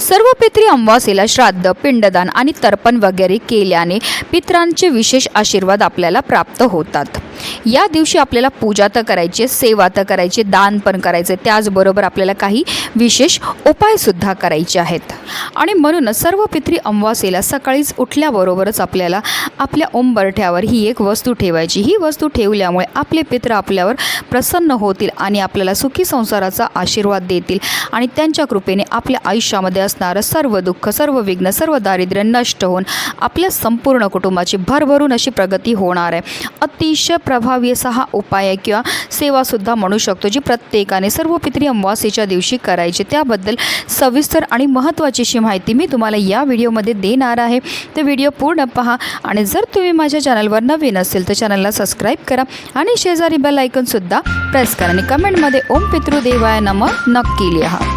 सर्व पित्री अमावासेला श्राद्ध पिंडदान आणि तर्पण वगैरे केल्याने पित्रांचे विशेष आशीर्वाद आपल्याला प्राप्त होतात. या दिवशी आपल्याला पूजा तर करायची सेवा तर करायची दान पण करायचे त्याचबरोबर आपल्याला काही विशेष उपायसुद्धा करायचे आहेत. आणि म्हणूनच सर्व पित्री अमावासेला सकाळीच उठल्याबरोबरच आपल्याला आपल्या ओंबरठ्यावर ही एक वस्तू ठेवायची. ही वस्तू ठेवल्यामुळे आपले पित्र आपल्यावर प्रसन्न होतील आणि आपल्याला सुखी संसाराचा आशीर्वाद देतील आणि त्यांच्या कृपेने आपल्या आयुष्यामध्ये असणारं सर्व दुःख सर्व विघ्न सर्व दारिद्र्य नष्ट होऊन आपल्या संपूर्ण कुटुंबाची भरभरून अशी प्रगती होणार आहे. अतिशय प्रभावी असा हा उपाय आहे किंवा सेवासुद्धा म्हणू शकतो जी प्रत्येकाने सर्व पित्री अमावासेच्या दिवशी करायची. त्याबद्दल सविस्तर आणि महत्त्वाची अशी माहिती मी तुम्हाला या व्हिडिओमध्ये देणार आहे. तर व्हिडिओ पूर्ण पहा आणि जर तुम्ही माझ्या चॅनलवर नवीन असेल तर चॅनलला सबस्क्राईब करा आणि शेजारी बेल ऐकूनसुद्धा प्रेस करा आणि कमेंटमध्ये ओम पितृदेवाय नम नक्की लिहा.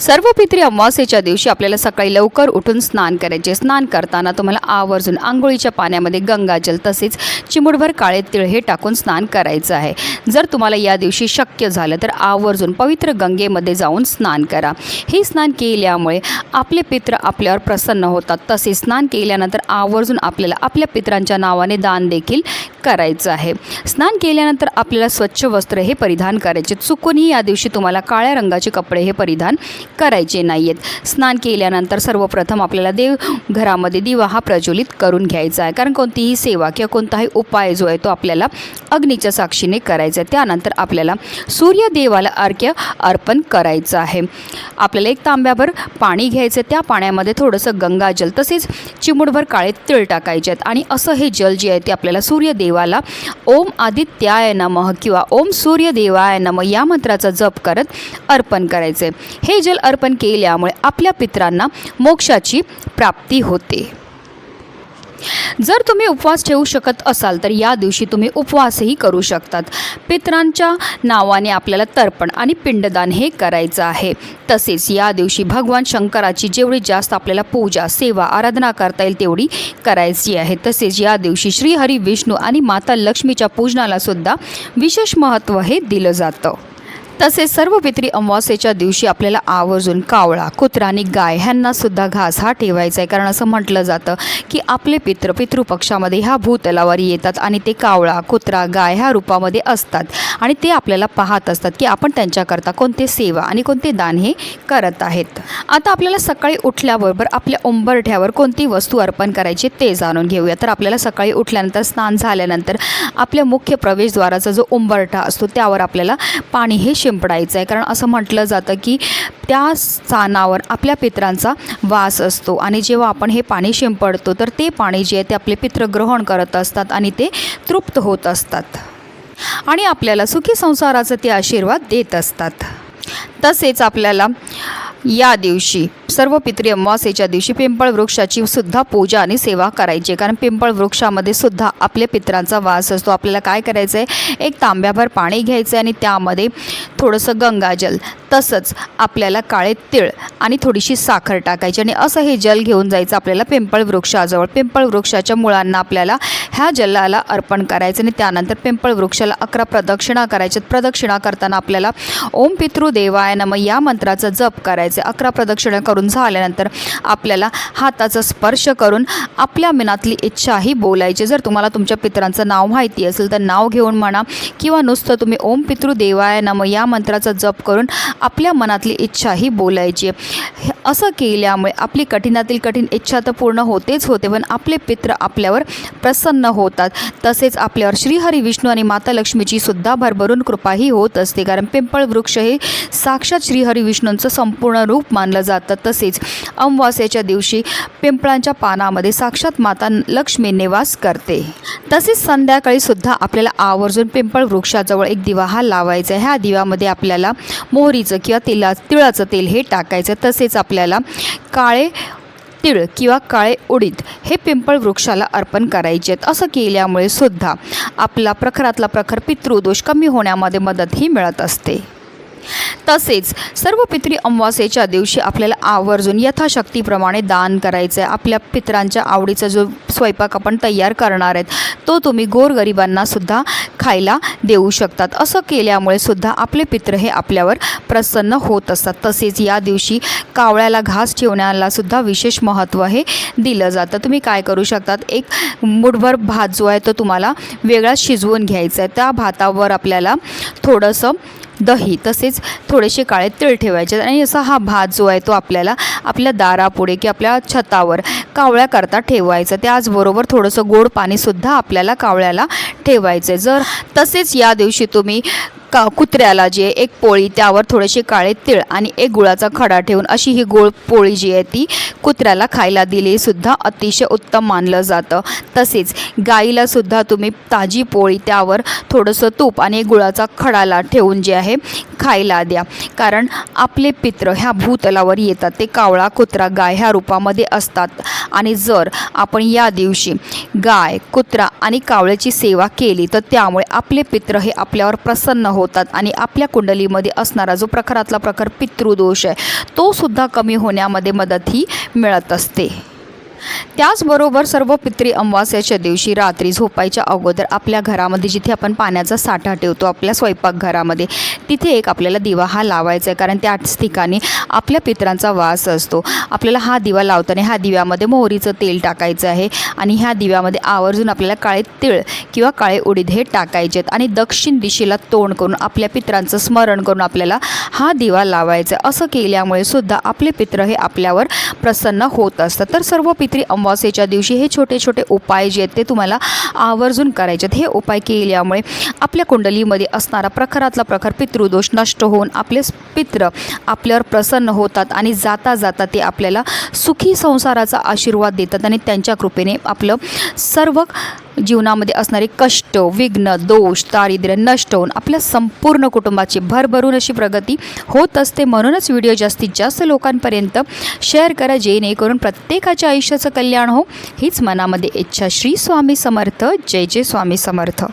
सर्व पित्री अमावास्येच्या दिवशी आपल्याला सकाळी लवकर उठून स्नान करायचे. स्नान करताना तुम्हाला आवर्जून आंघोळीच्या पाण्यामध्ये गंगाजल तसेच चिमुडभर काळे तिळ हे टाकून स्नान करायचं आहे. जर तुम्हाला या दिवशी शक्य झालं तर आवर्जून पवित्र गंगेमध्ये जाऊन स्नान करा. हे स्नान केल्यामुळे आपले पित्र आपल्यावर प्रसन्न होतात. तसे स्नान केल्यानंतर आवर्जून आपल्याला आपल्या पित्रांच्या नावाने दान देखील करायचं आहे. स्नान केल्यानंतर आपल्याला स्वच्छ वस्त्र हे परिधान करायचे. चुकूनही या दिवशी तुम्हाला काळ्या रंगाचे कपडे हे परिधान करायचे नाही आहेत स्नान केल्यानंतर सर्वप्रथम आपल्याला देव घरामध्ये दिवा हा प्रज्वलित करून घ्यायचा आहे. कारण कोणतीही सेवा किंवा कोणताही उपाय जो आहे तो आपल्याला अग्नीच्या साक्षीने करायचा आहे. त्यानंतर आपल्याला सूर्यदेवाला अर्घ्य अर्पण करायचं आहे. आपल्याला एक तांब्याभर पाणी घ्यायचं त्या पाण्यामध्ये थोडंसं गंगाजल तसेच चिमुडभर काळे तिळ टाकायचे आहेत. आणि असं हे जल जे आहे ते आपल्याला देवाला. ओम आदित्याय नमः किंवा ओम सूर्यदेवाय नमः या मंत्राचा जप करत अर्पण करायचे. हे जल अर्पण केल्यामुळे आपल्या पित्रांना मोक्षाची प्राप्ती होते. जर तुम्ही उपवास ठेवू शकत असाल तर या दिवशी तुम्ही उपवासही करू शकतात. पितरांच्या नावाने आपल्याला तर्पण आणि पिंडदान हे करायचं आहे. तसेच या दिवशी भगवान शंकराची जेवढी जास्त आपल्याला पूजा सेवा आराधना करता येईल तेवढी करायची आहे. तसेच या दिवशी श्रीहरी विष्णू आणि माता लक्ष्मीच्या पूजनाला सुद्धा विशेष महत्त्व हे दिलं जातं. तसेच सर्व पित्री अमावास्येच्या दिवशी आपल्याला आवर्जून कावळा कुत्रा आणि गाय ह्यांना सुद्धा घास हा ठेवायचा आहे. कारण असं म्हटलं जातं की आपले पित्र पितृपक्षामध्ये ह्या भूतलावर येतात आणि ते कावळा कुत्रा गाय ह्या रूपामध्ये असतात. आणि ते आपल्याला पाहत असतात की आपण त्यांच्याकरता कोणते सेवा आणि कोणते दान हे करत आहेत. आता आपल्याला सकाळी उठल्याबरोबर आपल्या उंबरठ्यावर कोणती वस्तू अर्पण करायची ते जाणून घेऊया. तर आपल्याला सकाळी उठल्यानंतर स्नान झाल्यानंतर आपल्या मुख्य प्रवेशद्वाराचा जो उंबरठा असतो त्यावर आपल्याला पाणी हे शिंपडायचं आहे कारण असं म्हटलं जातं की त्या स्थानावर आपल्या पित्रांचा वास असतो. आणि जेव्हा आपण हे पाणी शिंपडतो तर ते पाणी जे आहे ते आपले पित्र ग्रहण करत असतात आणि ते तृप्त होत असतात. आणि आपल्याला सुखी संसाराचं ते आशीर्वाद देत असतात. तसेच आपल्याला या दिवशी सर्व पितरी अमावास्येच्या दिवशी पिंपळ वृक्षाची सुद्धा पूजा आणि सेवा करायची. कारण पिंपळ वृक्षामध्ये सुद्धा आपल्या पितरांचा वास असतो. आपल्याला काय करायचं आहे एक तांब्याभर पाणी घ्यायचं आहे आणि त्यामध्ये थोडंसं गंगाजल तसंच आपल्याला काळे तिळ आणि थोडीशी साखर टाकायची आणि असं हे जल घेऊन जायचं आपल्याला पिंपळ वृक्षाजवळ. पिंपळ वृक्षाच्या मुळांना आपल्याला ह्या जलाला अर्पण करायचं आणि त्यानंतर पिंपळ वृक्षाला अकरा प्रदक्षिणा करायच्यात. प्रदक्षिणा करताना आपल्याला ओम पितृ देवाय नम या मंत्राचा जप करायचं अकरा प्रदक्षिणा करून झाल्यानंतर आपल्याला हाताचा स्पर्श करून आपल्या मनातली इच्छाही बोलायची. जर तुम्हाला तुमच्या पितरांचं नाव माहिती असेल तर नाव घेऊन म्हणा किंवा नुसतं तुम्ही ओम पितृ देवाय नम या मंत्राचा जप करून आपल्या मनातली इच्छाही बोलायची. असं केल्यामुळे आपली कठीणातील कठीण इच्छा तर पूर्ण होतेच होते पण आपले पित्र आपल्यावर प्रसन्न होतात. तसेच आपल्यावर श्रीहरी विष्णू आणि माता लक्ष्मीची सुद्धा भरभरून कृपाही होत असते. कारण पिंपळ वृक्ष हे साक्षात श्रीहरी विष्णूंचं संपूर्ण रूप मानलं जातं. तसेच अमवास्याच्या दिवशी पिंपळांच्या पानामध्ये साक्षात माता लक्ष्मी निवास करते. तसेच संध्याकाळी सुद्धा आपल्याला आवर्जून पिंपळ वृक्षाजवळ एक दिवा हा लावायचा आहे. ह्या दिव्यामध्ये आपल्याला मोहरीचं किंवा तिला तिळाचं तेल हे टाकायचं तसेच आपल्याला काळे तिळ किंवा काळे उडीद हे पिंपळ वृक्षाला अर्पण करायचे आहेत. असं केल्यामुळे सुद्धा आपला प्रखरातला प्रखर पितृदोष कमी होण्यामध्ये मदतही मिळत असते. तसेच सर्व पितरी अमावास्येच्या दिवशी आपल्याला आवर्जून यथाशक्तीप्रमाणे दान करायचं आहे आपल्या पितरांच्या आवडीचा जो स्वयंपाक आपण तयार करणार आहेत तो तुम्ही गोरगरिबांनासुद्धा खायला देऊ शकतात. असं केल्यामुळे सुद्धा आपले पित्र हे आपल्यावर प्रसन्न होत असतात. तसेच या दिवशी कावळ्याला घास ठेवण्याला सुद्धा विशेष महत्त्व हे दिलं जातं. तुम्ही काय करू शकतात? एक मुठभर भात जो आहे तो तुम्हाला वेगळा शिजवून घ्यायचा आहे. त्या भातावर आपल्याला थोडंसं दही तसेच थोडेसे काळे तिळ ठेवायचे आणि असा हा भात जो आहे तो आपल्याला आपल्या दारापुढे की आपल्या छतावर कावळ्याकरता ठेवायचं. त्याचबरोबर थोडंसं गोड पाणीसुद्धा आपल्याला कावळ्याला ठेवायचं आहे जर तसेच या दिवशी तुम्ही का कुत्र्याला जी आहे एक पोळी त्यावर थोडेसे काळे तिळ आणि एक गुळाचा खडा ठेवून अशी ही गोळ पोळी जी आहे ती कुत्र्याला खायला दिली सुद्धा अतिशय उत्तम मानलं जातं. तसेच गाईला सुद्धा तुम्ही ताजी पोळी त्यावर थोडंसं तूप आणि गुळाचा खडाला ठेवून जे आहे खायला द्या. कारण आपले पित्र ह्या भूतलावर येतात ते कावळा कुत्रा गाय ह्या रूपामध्ये असतात. आणि जर आपण या दिवशी गाय कुत्रा आणि कावळ्याची सेवा केली तर त्यामुळे आपले पित्र हे आपल्यावर प्रसन्न होतात आणि आपल्या कुंडलीमध्ये असणारा जो प्रखरातला प्रखर पितृदोष आहे तो सुद्धा कमी होण्यामध्ये मदतही मिळत असते. त्याचबरोबर सर्व पित्री अमावास्याच्या दिवशी रात्री झोपायच्या अगोदर आपल्या घरामध्ये जिथे आपण पाण्याचा साठा ठेवतो आपल्या स्वयंपाकघरामध्ये तिथे एक आपल्याला दिवा हा लावायचा आहे. कारण त्याच ठिकाणी आपल्या पितरांचा वास असतो. आपल्याला हा दिवा लावताना ह्या दिव्यामध्ये मोहरीचं तेल टाकायचं आहे आणि ह्या दिव्यामध्ये आवर्जून आपल्याला काळे तिळ किंवा काळे उडीद हे टाकायचे आहेत. आणि दक्षिण दिशेला तोंड करून आपल्या पित्रांचं स्मरण करून आपल्याला हा दिवा लावायचा आहे. असं केल्यामुळे सुद्धा आपले पित्र हे आपल्यावर प्रसन्न होत असतात. तर सर्व पित्री अमावस्येच्या दिवशी हे छोटे छोटे उपाय जे आहेत ते तुम्हाला आवर्जून करायचे आहेत. हे उपाय केल्यामुळे आपल्या कुंडलीमध्ये असणारा प्रखरातला प्रखर पितृदोष नष्ट होऊन आपले पित्र आपल्यावर प्रसन्न होतात आणि जाता जाता ते आपल्याला सुखी संसाराचा आशीर्वाद देतात आणि त्यांच्या कृपेने आपलं सर्व जीवनामध्ये असणारे कष्ट विघ्न दोष दारिद्र्य नष्ट होऊन आपल्या संपूर्ण कुटुंबाची भरभरून अशी प्रगती होत असते. म्हणूनच व्हिडिओ जास्तीत जास्त लोकांपर्यंत शेअर करा जेणेकरून प्रत्येकाच्या आयुष्याचं कल्याण हो. हीच मनामध्ये इच्छा. श्री स्वामी समर्थ. जय जय स्वामी समर्थ.